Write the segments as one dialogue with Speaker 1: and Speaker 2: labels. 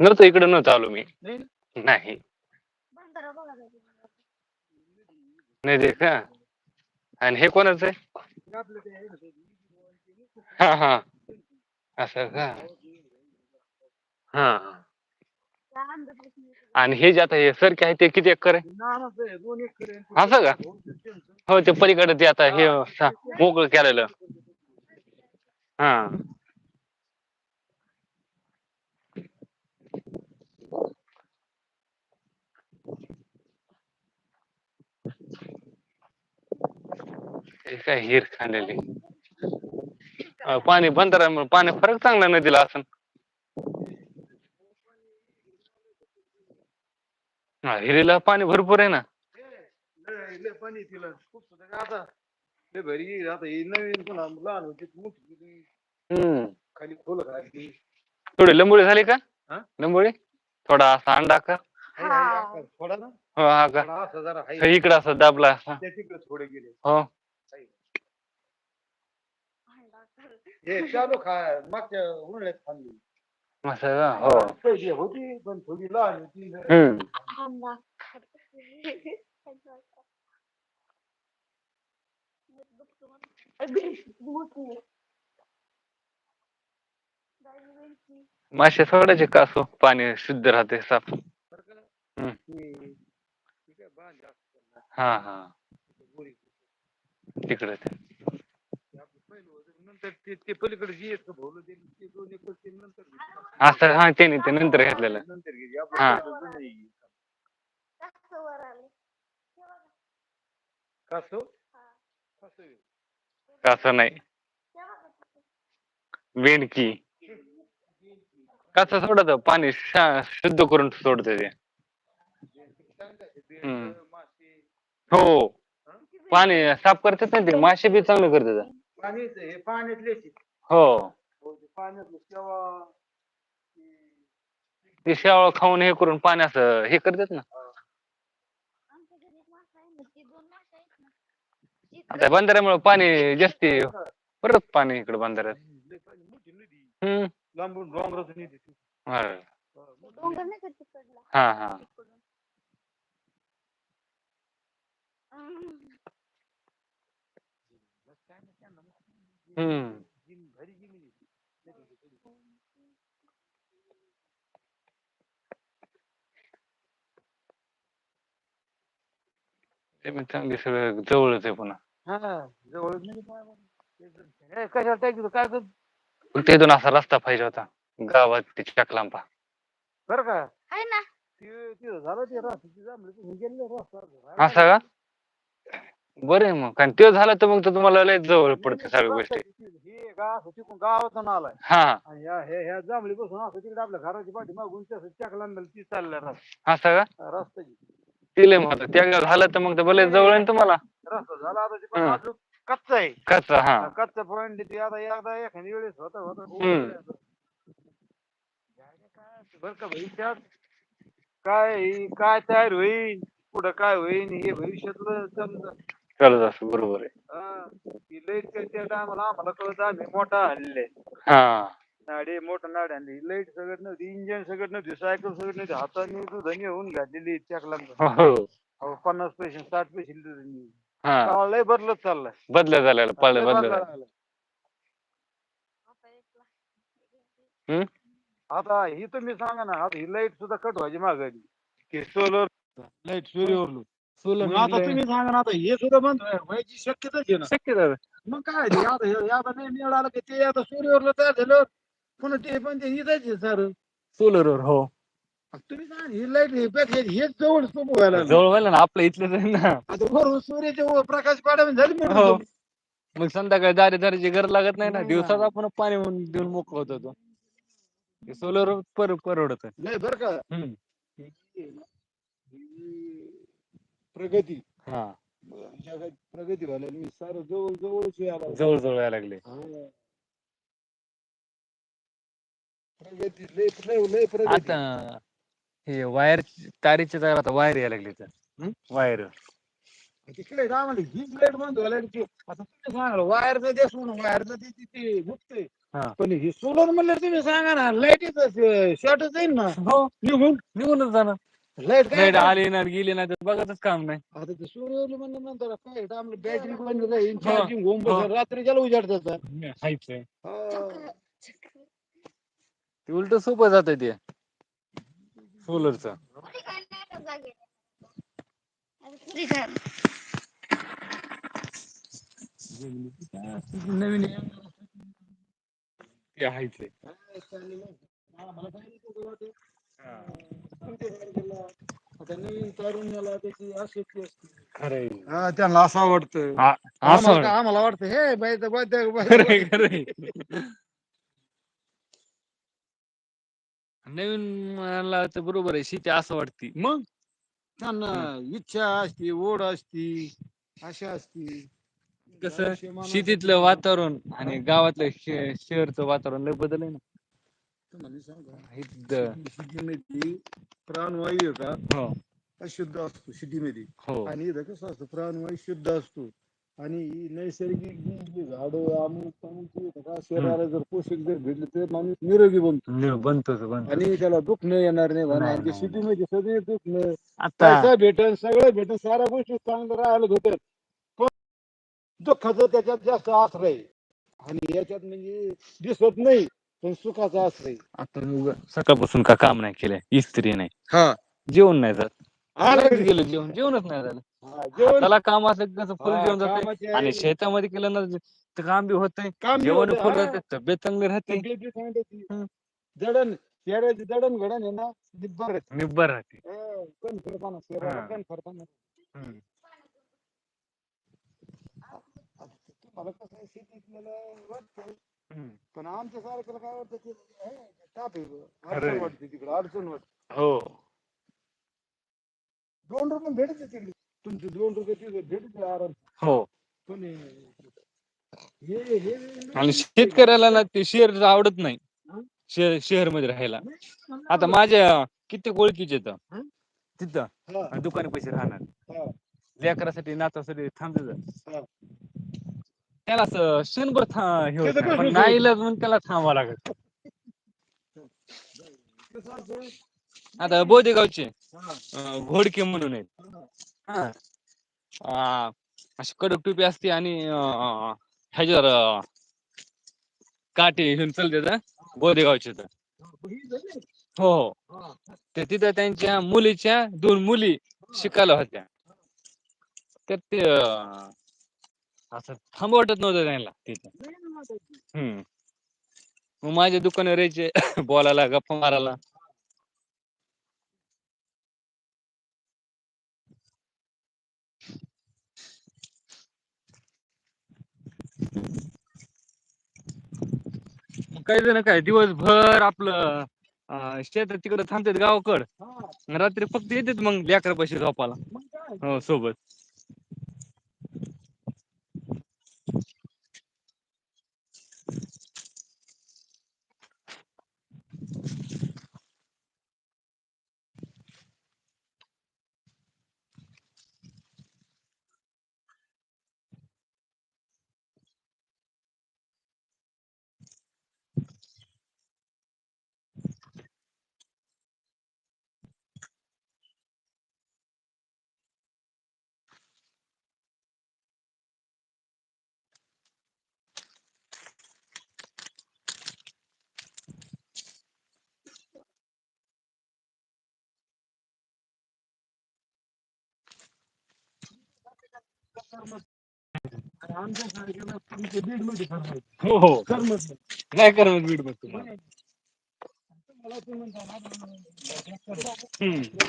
Speaker 1: नव्हतं इकडे नव्हतं आलो मी.
Speaker 2: नाही?
Speaker 1: नाही. दे का आणि हे कोणाचं आहे?
Speaker 2: ते ते.
Speaker 1: हा हा. असं का? हा. आणि हे जे आता हे सर काय ते किती एकर आहे. असं का? हो ते पलीकडे ते आता हे मोकळं केलेलं. हा. काय हिर खांडलेली अं, पाणी बंदरामुळे पाणी फरक चांगला नदीला असन. हा हिरीला पाणी भरपूर आहे ना.
Speaker 2: लय- लय पाणी तिला. खूप सुद्धा का आता लय भारी आता ही नवीन पुन्हा लहान होती मोठी होती.
Speaker 1: हम्म.
Speaker 2: खाली खोल घातली
Speaker 1: थोडी लंबोळी झाली का?
Speaker 2: हा?
Speaker 1: लंबोळी? थोडा असा अंडा का
Speaker 2: हाय, आकार. थोडा ना?
Speaker 1: हो हा का?
Speaker 2: थोडा असा.
Speaker 1: हे इकडं असं दाबला असा.
Speaker 2: तिकडे थोडे गेले.
Speaker 1: हो
Speaker 3: अंडा कर.
Speaker 2: हे चालू खा मागच्या उन्हाळ्यात खाल्ली
Speaker 1: असं का हो
Speaker 2: पैसे होती पण थोडी लहान होती
Speaker 1: हम्म. मासे सोडायचे का असो पाणी शुद्ध राहते साफ हम्म. हा हा तिकडे ते
Speaker 2: नंतर ते ते पलीकडे जी एक भोवलं ते ते दोन एकर ते नंतर
Speaker 1: असं हा त्याने ते नंतर घेतलेलं
Speaker 2: नंतर
Speaker 1: हा.
Speaker 2: आपलं पहिलं जुनं आहे.
Speaker 3: जास्त वर आले. हे बघा.
Speaker 2: कासव
Speaker 3: हा.
Speaker 2: कासव आहे.
Speaker 1: कसं नाही
Speaker 3: हे बघा.
Speaker 1: वेणकी कसं सोडत पाणी शा- शुद्ध करून सोडत ते हम्म.
Speaker 2: मासे
Speaker 1: हो पाणी साफ करतात ना ते मासे बी चांगलं करतात
Speaker 2: पाणीच हे पाण्यातले
Speaker 1: हो.
Speaker 2: पाण्यातलं शेवा
Speaker 1: ते शेवाळ खाऊन हे करून पाणी असं हे करतात ना.
Speaker 3: आमच्या घरी एक मासा आहे ना, ती दोन मासे आहेत ना. ती
Speaker 1: आता बंधाऱ्यामुळे पाणी जास्ती परत पाणी इकडे बंधाऱ्यात.
Speaker 2: मोठी नदी
Speaker 1: हम्म.
Speaker 2: लांबून डोंगरातून येते ती.
Speaker 1: हा.
Speaker 3: डोंगर नाही का तिकडला?
Speaker 1: हा हा.
Speaker 3: तिकडून. हम्म.
Speaker 2: ती.
Speaker 1: पण चांगली सगळं जवळच आहे पुन्हा.
Speaker 2: हा म्हणजे हे कशाला टाकी काय कर
Speaker 1: असा रस्ता पाहिजे होता. गावात ते चकलांपा
Speaker 2: बरं का?
Speaker 3: आहे ना.
Speaker 2: ते ते झालं ते रस्त्याची जांभळी तुम्ही गेले रस्ता.
Speaker 1: असं का? बरं आहे मग. कारण ते झालं तर मग तर तुम्हाला लय जवळ पडते सगळ्या गोष्टी.
Speaker 2: हे गाव तिकडून गावातून आलाय.
Speaker 1: हा.
Speaker 2: आणि ह्या ह्या जांभळी बसून असं तिकडे आपल्या घराची पाठी मागून चकला ती चालल्या रस्ता
Speaker 1: असं का?
Speaker 2: रस्त्याची.
Speaker 1: ते लय महत्त्व त्या झालं तर मग तर भले जवळ आहे ना तुम्हाला.
Speaker 2: रस्ता झाला आता ते पण
Speaker 1: हा.
Speaker 2: अजून कच्चा आहे.
Speaker 1: कच्चा हा.
Speaker 2: कच्चा पॉईंट ते आता एकदा एखाद्या वेळेस होता होता.
Speaker 1: हम्म.
Speaker 2: बर का भाई त्यात काय काय तयार होईल? पुढं काय होईल? हे भविष्यातलं समजा.
Speaker 1: चालत असं बरोबर आहे.
Speaker 2: हा, ती लाइट त्या टायमाला आम्हाला कळत आम्ही मोठा हल्ले.
Speaker 1: हा.
Speaker 2: नाडे मोठं नाड आणली. लाइट सगळं नव्हती इंजन सगळं नव्हती सायकल सगळं नव्हती. हाताने दुधाने होऊन घातलेली चकला
Speaker 1: हो
Speaker 2: अहो, पन्नास पैसे साठ पैसे दुधाने
Speaker 1: हा.
Speaker 2: लय बदलत चाललाय.
Speaker 1: बदल्या झालेला
Speaker 2: बदलायला
Speaker 1: बदल.
Speaker 3: आता.
Speaker 1: हम्म?
Speaker 2: ही तुम्ही सांगा ना आता ही लाइट सुद्धा कट व्हायची मागायची की सोलर लाइट सूर्यावरलो मग आता तुम्ही सांगा ना आता हे सुद्धा बंद व्हाय- व्हायची शक्यताच आहे ना.
Speaker 1: शक्य
Speaker 2: मग काय ते? आता हे आता नाही मिळ आलं की ते आता सूर्यावरलं तयार झालं पुन्हा ते पण ते इथंच सर.
Speaker 1: सोलरवर हो.
Speaker 2: तुम्ही सांगा ही लाइट हे पेक्षा हेच जवळ सोपं व्हायला लागलं.
Speaker 1: जवळ व्हायला ना आपल्या इथलं आहे ना.
Speaker 2: आता वरून सूर्याचे व- प्रकाश पाडावे झाले
Speaker 1: हो.
Speaker 2: म्हणून
Speaker 1: मग संध्याकाळी दारी दारीची गरज लागत नाही ना
Speaker 2: नाही
Speaker 1: दिवसात. आपण पाणी देऊन मोकळ होत होतो सोलर पर परवडत.
Speaker 2: नाही बर का. प्रगती.
Speaker 1: हा.
Speaker 2: जगात प्रगती व्हायला लागली सारं जवळ जवळच यायला.
Speaker 1: जवळ जवळ यायला लागले.
Speaker 2: हा. प्रगती लय लय लय प्रगती.
Speaker 1: आता हे वायर तारीच्या जागा आता वायर यायला लागली तर. वायर.
Speaker 2: तिकडे आम्हाला हीच लाइट बंद व्हायला लागली. आता तुम्ही सांगा वायरचं द्या सोडून वायरचं ते तिथे गुप्ते.
Speaker 1: हा.
Speaker 2: पण ही सोलर म्हणलं तुम्ही सांगा ना लाईटीच शॉर्टच जाईल ना.
Speaker 1: हो.
Speaker 2: निघून.
Speaker 1: निघूनच जाणार.
Speaker 2: लाइट काय
Speaker 1: लाइट आली ना गेली ना तर बघतच काम नाही.
Speaker 2: आता ते सोलर म्हणलं नंतर काय बॅटरी बंद. चार्जिंग होऊन बसेल. रात्री ज्याला उजाडतात
Speaker 1: हायच
Speaker 2: हा.
Speaker 1: ते उलट सोपं जात ते. सोलरच
Speaker 3: नाही
Speaker 2: नवीन
Speaker 1: ते.
Speaker 2: नवीन तारुण्याला त्याची आसक्ती असते. हा त्यांना असं आवडतं.
Speaker 1: आ- असं
Speaker 2: आम्हाला आम्हाला वाटतं हे बाई तर बाई तर- बाई-
Speaker 1: नवीन मला तर बरोबर आहे शेती असं वाटती.
Speaker 2: मग? त्यांना इच्छा असते ओढ असती आशा असती.
Speaker 1: कसं? शेतीतलं वातावरण आणि गावातलं शे- शहरचं वातावरण लय बदल आहे ना.
Speaker 2: शेतीमध्ये प्राणवायू आहे का?
Speaker 1: हो.
Speaker 2: अशुद्ध असतो शेतीमध्ये
Speaker 1: हो.
Speaker 2: आणि इथं कसं असतं? प्राणवायू शुद्ध असतो. आणि नैसर्गिक झाडं अमुक का शरीराला जर पोषक जर भेटले तर माणूस निरोगी बनतो.
Speaker 1: बनतोच बनतो
Speaker 2: आणि त्याला दुखणं येणार नाही म्हणा. आणि शेतीमध्ये सगळे दुखणं पैसा भेटल सगळं भेटल साऱ्या गोष्टी चांगलं राहायला भेटल. पण दुःखाचं त्याच्यात जास्त आश्रय आहे. आणि याच्यात म्हणजे दिसत नाही. पण सुखाचा आश्रय
Speaker 1: आता उगा सकाळपासून का काम नाही केलंय इस्त्री नाही
Speaker 2: हा
Speaker 1: जेवण नाही जात. गेलं जेवण जेवणच नाही झालं
Speaker 2: हा, जेवण
Speaker 1: त्याला काम असलं की कसं फुल
Speaker 2: हा,
Speaker 1: जेवण जाते
Speaker 2: कामाची
Speaker 1: आणि. शेतामध्ये केलं ना तर काम बी होत नाही
Speaker 2: काम
Speaker 1: जेवण
Speaker 2: होतं,
Speaker 1: फुल
Speaker 2: हा.
Speaker 1: राहते तब्येत चांगली राहते
Speaker 2: तब्येत.
Speaker 1: हम्म.
Speaker 2: जडण शरीराची जडण घडण आहे ना निब्बर आहे.
Speaker 1: निब्बर राहते
Speaker 2: हा, कण फरताना शरीराला
Speaker 1: हा.
Speaker 2: कण फरताना
Speaker 1: हम्म.
Speaker 2: तुम्हाला कसं आहे, वाटतं. पण आमच्या सारख्याला काय वाटतं ते हे, ताप आहे बुवा.
Speaker 1: खरं
Speaker 2: अडचण. वाटते तिकडे अडचण वाटते.
Speaker 1: हो.
Speaker 2: दोन रुपये भेटते तिकडे. तुमचे दोन रुपये तिथे भेटते आराम.
Speaker 1: हो.
Speaker 2: पण हे- हे हे-
Speaker 1: आणि शेतकऱ्याला ना ते शहर आवडत नाही. शहर शहरमध्ये राहायला. आता माझ्या किती ओळखीचे आहेत.
Speaker 2: हं?
Speaker 1: तिथं
Speaker 2: हा,
Speaker 1: दुकानी पैसे राहणार.
Speaker 2: हा.
Speaker 1: लेकरासाठी नातासाठी थांबते
Speaker 2: हा.
Speaker 1: त्याला असं क्षणभर था- हे होत नाही. पण म्हणून त्याला थांबावं लागत? आता बोदेगावचे अं, घोडके म्हणून आहेत
Speaker 2: हा.
Speaker 1: आ, अशी कडक टोपी असते आणि अं, ह्याच्यावर अं, काठी घेऊन चालते बोदेगावचे तर
Speaker 2: ही.
Speaker 1: हो हो
Speaker 2: हा.
Speaker 1: तर तिथं त्यांच्या मुलीच्या दोन मुली शिकायला होत्या तर ते अं, असं थांब वाटत नव्हतं त्यांना तिथं. हम्म. मग माझ्या दुकानावर यायचे बोलायला गप्पा मारायला. मग काही जण काय दिवसभर आपलं अं, शेतात तिकडे थांबतात गावाकड. रात्री फक्त येतात मग लेकरापाशी पैसे झोपायला. हो सोबत. हो हो
Speaker 2: करमत नाही.
Speaker 1: करत बीड मग तुम्हाला हम्म.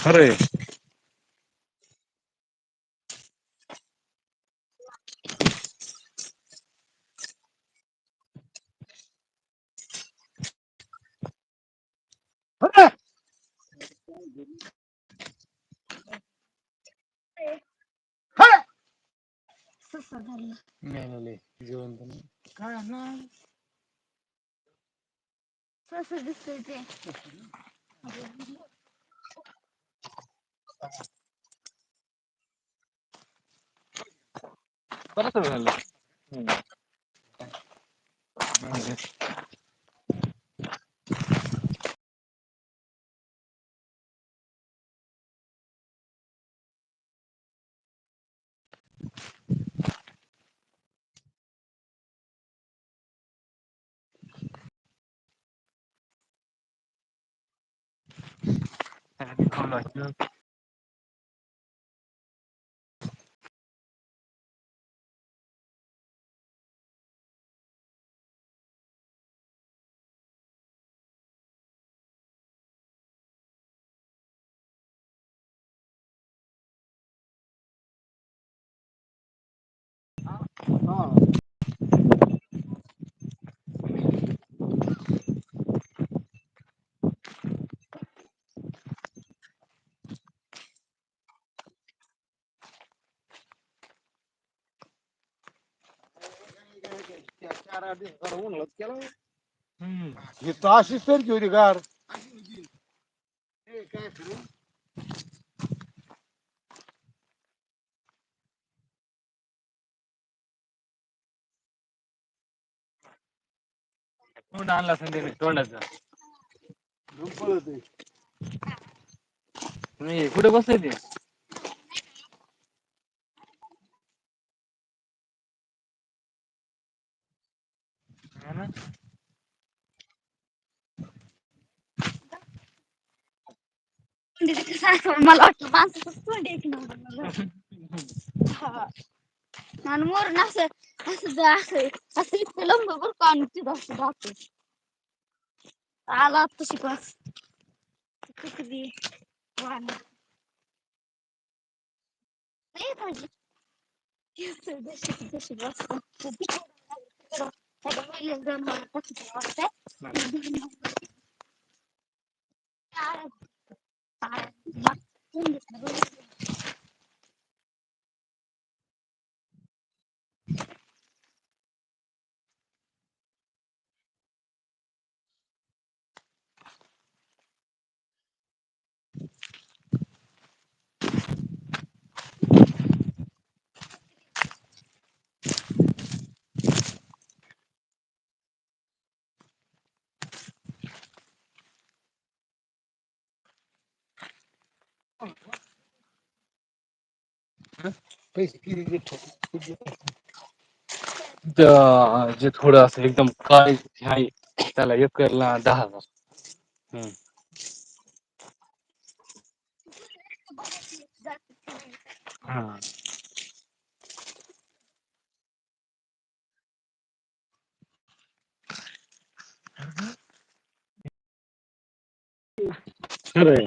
Speaker 1: हा
Speaker 3: qué? Párate, ते
Speaker 1: परत झालं
Speaker 2: हा चार आठ दिवस जरा उन्हाळ्यात केला हे तर अशीच सारखी होती गार हे काय
Speaker 1: तोंड आणला संध्याकाळी तोंडाचा
Speaker 2: धूम पळत आहे.
Speaker 1: नाही कुठे बसले ते हा ना?
Speaker 3: मला वाटलं माणसाचं तोंड एक नंबर हा. आणि मोरून असं असं जा- असं असं इतकं लंब बरं का आणि तिथं असं जातं. आला तशी बस किती वाहन नाही पाहिजे जशी जशी बस
Speaker 2: Tas buat. पैसे
Speaker 1: किती जे थोडं असं एकदम काय आहे त्याला एकरला दहा हजार. हम्म. हा. खरंय